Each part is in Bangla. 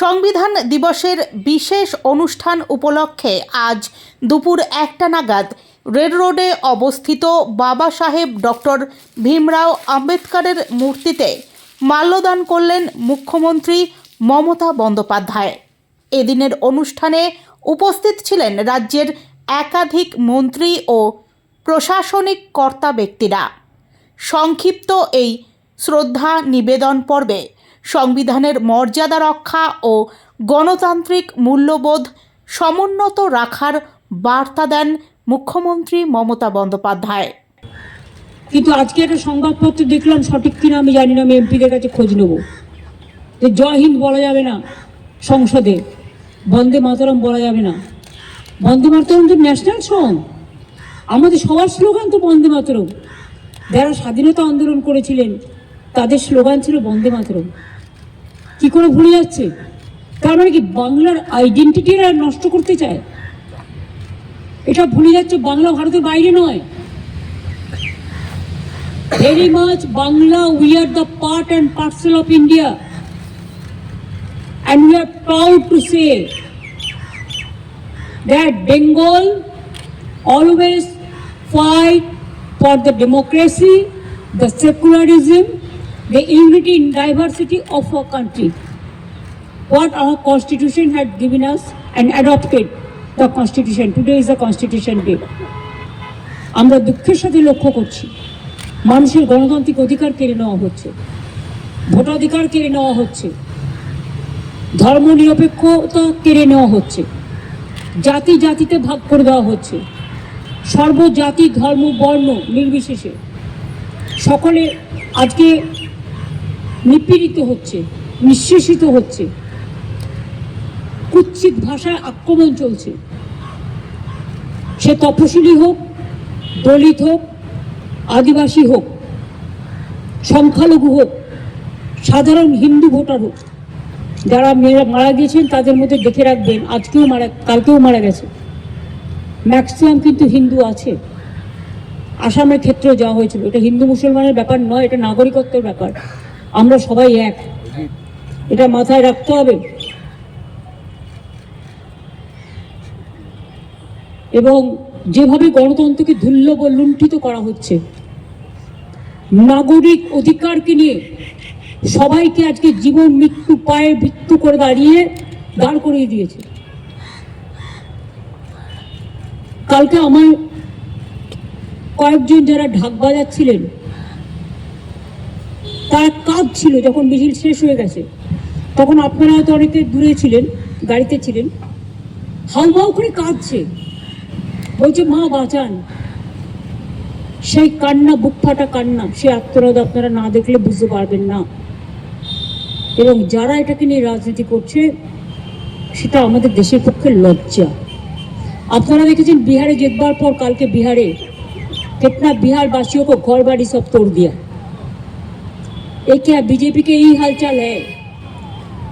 সংবিধান দিবসের বিশেষ অনুষ্ঠান উপলক্ষে আজ দুপুর একটা নাগাদ রেড রোডে অবস্থিত বাবা সাহেব ডক্টর ভীমরাও আম্বেদকরের মূর্তিতে মাল্যদান করলেন মুখ্যমন্ত্রী মমতা বন্দ্যোপাধ্যায়। এদিনের অনুষ্ঠানে উপস্থিত ছিলেন রাজ্যের একাধিক মন্ত্রী ও প্রশাসনিক কর্তা ব্যক্তিরা। সংক্ষিপ্ত এই শ্রদ্ধা নিবেদন পর্বে সংবিধানের মর্যাদা রক্ষা ও গণতান্ত্রিক মূল্যবোধ সমুন্নত রাখার বার্তা দেন মুখ্যমন্ত্রী মমতা বন্দ্যোপাধ্যায়। কিন্তু আজকে একটা সংবাদপত্র দেখলাম, সঠিক কিনা আমি জানি না, আমি এমপিদের কাছে খোঁজ নেব। যে জয় হিন্দ বলা যাবে না সংসদে, বন্দে মাতরম বলা যাবে না। বন্দে মাতরম তো ন্যাশনাল সং আমাদের সবার স্লোগান তো বন্দে মাতরম। যারা স্বাধীনতা আন্দোলন করেছিলেন, তাদের স্লোগান ছিল বন্দে মাতরম। কি করে ভুলে যাচ্ছে? তার মানে কি বাংলার আইডেন্টিটি নষ্ট করতে চায়? এটা ভুলে যাচ্ছে বাংলা ভারতের বাইরে নয়। Very much Bangla we are the part and parcel of India and we are proud to say that Bengal always fight for the democracy the secularism the unity in diversity of our country. What our constitution had given us and adopted the constitution. Today is the constitution day. আমরা দুঃখের সাথে লক্ষ্য করছি মানুষের গণতান্ত্রিক অধিকার কেড়ে নেওয়া হচ্ছে ভোটাধিকার কেড়ে নেওয়া হচ্ছে ধর্ম নিরপেক্ষতা কেড়ে নেওয়া হচ্ছে জাতি জাতিতে ভাগ করে দেওয়া হচ্ছে সর্বজাতি ধর্ম বর্ণ নির্বিশেষে সকলে আজকে নিপীড়িত হচ্ছে, নিঃশেষিত হচ্ছে। কুৎসিত ভাষায় আক্রমণ চলছে। সে তপশিলি হোক, দলিত হোক, আদিবাসী হোক, সংখ্যালঘু হোক, সাধারণ হিন্দু ভোটার হোক, যারা মেয়েরা মারা গিয়েছেন তাদের মধ্যে দেখে রাখবেন, আজকেও মারা, কালকেও মারা গেছে। ম্যাক্সিমাম কিন্তু হিন্দু আছে। আসামের ক্ষেত্রেও যাওয়া হয়েছিল। এটা হিন্দু মুসলমানের ব্যাপার নয়, এটা নাগরিকত্বের ব্যাপার। আমরা সবাই এক। এটা মাথায় রাখতে হবে। এবং যেভাবে গণতন্ত্রকে ধুল্ল লুণ্ঠিত করা হচ্ছে, নাগরিক অধিকারকে নিয়ে সবাইকে আজকে জীবন মৃত্যু পায়ে মৃত্যু করে দাঁড়িয়ে দাঁড় করিয়ে দিয়েছে। কালকে আমার কয়েকজন যারা ঢাক বাজাচ্ছিলেন তারা কাঁদছিল যখন মিছিল শেষ হয়ে গেছে, তখন আপনারা হয়তো অনেকে দূরে ছিলেন, গাড়িতে ছিলেন। হাউমাউ করে কাঁদছে। বলছে মা বাঁচান। সেই কান্না, বুক ফাটা কান্না, সে আত্মরাধ আপনারা না দেখলে বুঝতে পারবেন না। এবং যারা এটাকে নিয়ে রাজনীতি করছে, সেটা আমাদের দেশের পক্ষে লজ্জা। আপনারা দেখেছেন বিহারে যেতবার পর কালকে বিহারে কেতনা বিহারবাসীও ঘর বাড়ি সব তোড় দিয়া। ये क्या बीजेपी के यही हालचाल है?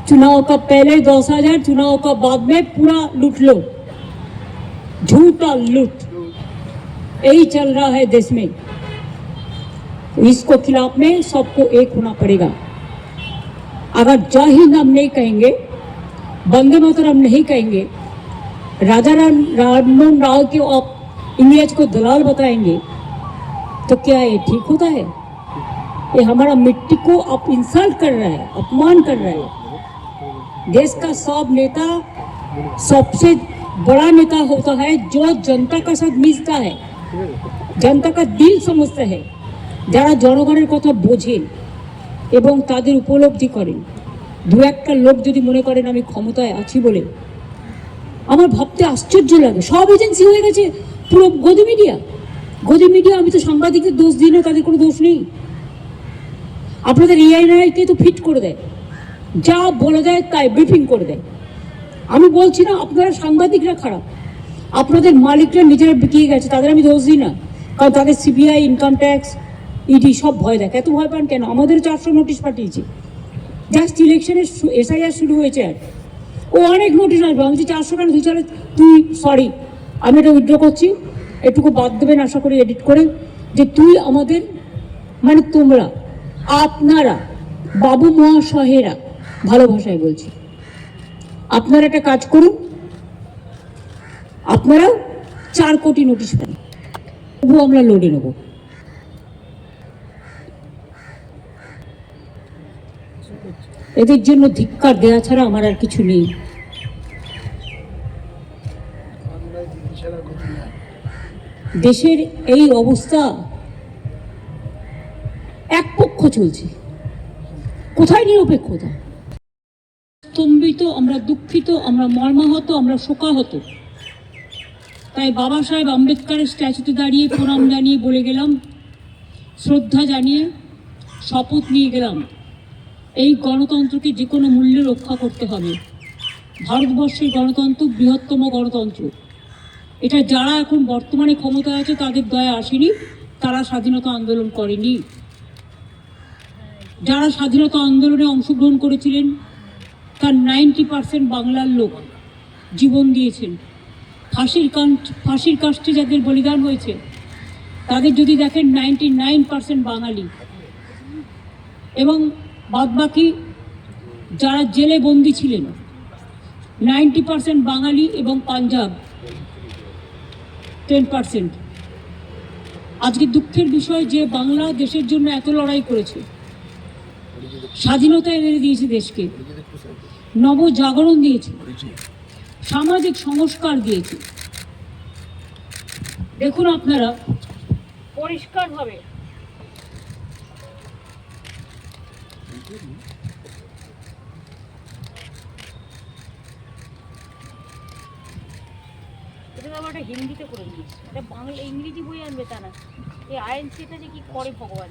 चुनाव का पहले दस हज़ार चुनाव का बाद में पूरा लूट लो। झूठा लूट। यही चल रहा है देश में। इसको खिलाफ में सबको एक होना पड़ेगा। अगर जय हिंद हम नहीं कहेंगे, वंदे मातरम नहीं कहेंगे, राजा राम, राममोहन राव के आप इंग्रेज को दलाल बताएँगे तो क्या ये ठीक होता है? ये हमारा मिट्टी को आप इंसल्ट कर रहा है अपमान कर रहा है देश का सब नेता सबसे बड़ा नेता होता है जो जनता का साथ मिलता है जनता का दिल समझता है যারা জনগণের কথা বোঝেন এবং তাদের উপলব্ধি করেন দু একটা লোক যদি মনে করেন আমি ক্ষমতায় আছি বলে আমার ভাবতে আশ্চর্য লাগে সব এজেন্সি হয়ে গেছে পুরো গদি মিডিয়া গদি মিডিয়া আমি তো সাংবাদিকদের দোষ দিই না তাদের কোনো দোষ নেই আপনাদের এআইনাইকে তো ফিট করে দেয়। যা বলে দেয় তাই ব্রিফিং করে দেয়। আমি বলছি না, আপনারা সাংবাদিকরা খারাপ। আপনাদের মালিকরা নিজেরা বিকিয়ে গেছে, তাদের আমি দোষ দিই না। কারণ তাদের সিবিআই ইনকাম ট্যাক্স ইডি সব ভয় দেখে এত ভয় পান কেন? আমাদের চারশো নোটিশ পাঠিয়েছি। জাস্ট ইলেকশনের এসআইআর শুরু হয়েছে আর। ও অনেক নোটিশ আসবে। আমি চারশো কেন? দুই চার তুই সরি আমি এটা উইথড্র করছি। এটুকু বাদ দেবেন আশা করি এডিট করে। যে তুই আমাদের মানে তোমরা আপনারা, বাবু মহাশয়েরা, ভালো ভাষায় বলছি। আপনারা একটা কাজ করুন। আপনারাও চার কোটি নোটিশ পান তবুও আমরা লড়ে নেব। এদের জন্য ধিক্কার দেওয়া ছাড়া আমার আর কিছু নেই। দেশের এই অবস্থা এক পক্ষ চলছে। কোথায় নিরপেক্ষতা? স্তম্ভিত, আমরা দুঃখিত, আমরা মর্মাহত, আমরা শোকাহত। তাই বাবা সাহেব আম্বেদকরের স্ট্যাচুতে দাঁড়িয়ে প্রণাম জানিয়ে বলে গেলাম, শ্রদ্ধা জানিয়ে শপথ নিয়ে গেলাম, এই গণতন্ত্রকে যে কোনো মূল্যে রক্ষা করতে হবে। ভারতবর্ষের গণতন্ত্র বৃহত্তম গণতন্ত্র। এটা যারা এখন বর্তমানে ক্ষমতায় আছে, তাদের দয়া আসেনি, তারা স্বাধীনতা আন্দোলন করেনি। যারা স্বাধীনতা আন্দোলনে অংশগ্রহণ করেছিলেন, তার নাইনটি পার্সেন্ট বাংলার লোক জীবন দিয়েছেন। ফাঁসির কান্ট ফাঁসির কাস্টে যাদের বলিদান হয়েছে, তাদের যদি দেখেন নাইনটি নাইন পার্সেন্ট বাঙালি। এবং বাদবাকি যারা জেলে বন্দি ছিলেন, নাইনটি পার্সেন্ট বাঙালি এবং পাঞ্জাব, টেন পার্সেন্ট। আজকে দুঃখের বিষয় যে বাংলা দেশের জন্য এত লড়াই করেছে। স্বাধীনতা এনে দিয়েছে দেশকে। নবজাগরণ দিয়েছে। সামাজিক সংস্কার দিয়েছে। দেখুন আপনারা। পরিষ্কারভাবে। এটা হিন্দিতে করে দিয়েছে। এটা বাংলা ইংরেজি বই আনবে তা না। এই আইএনসিটা যে কি করে ভগবান।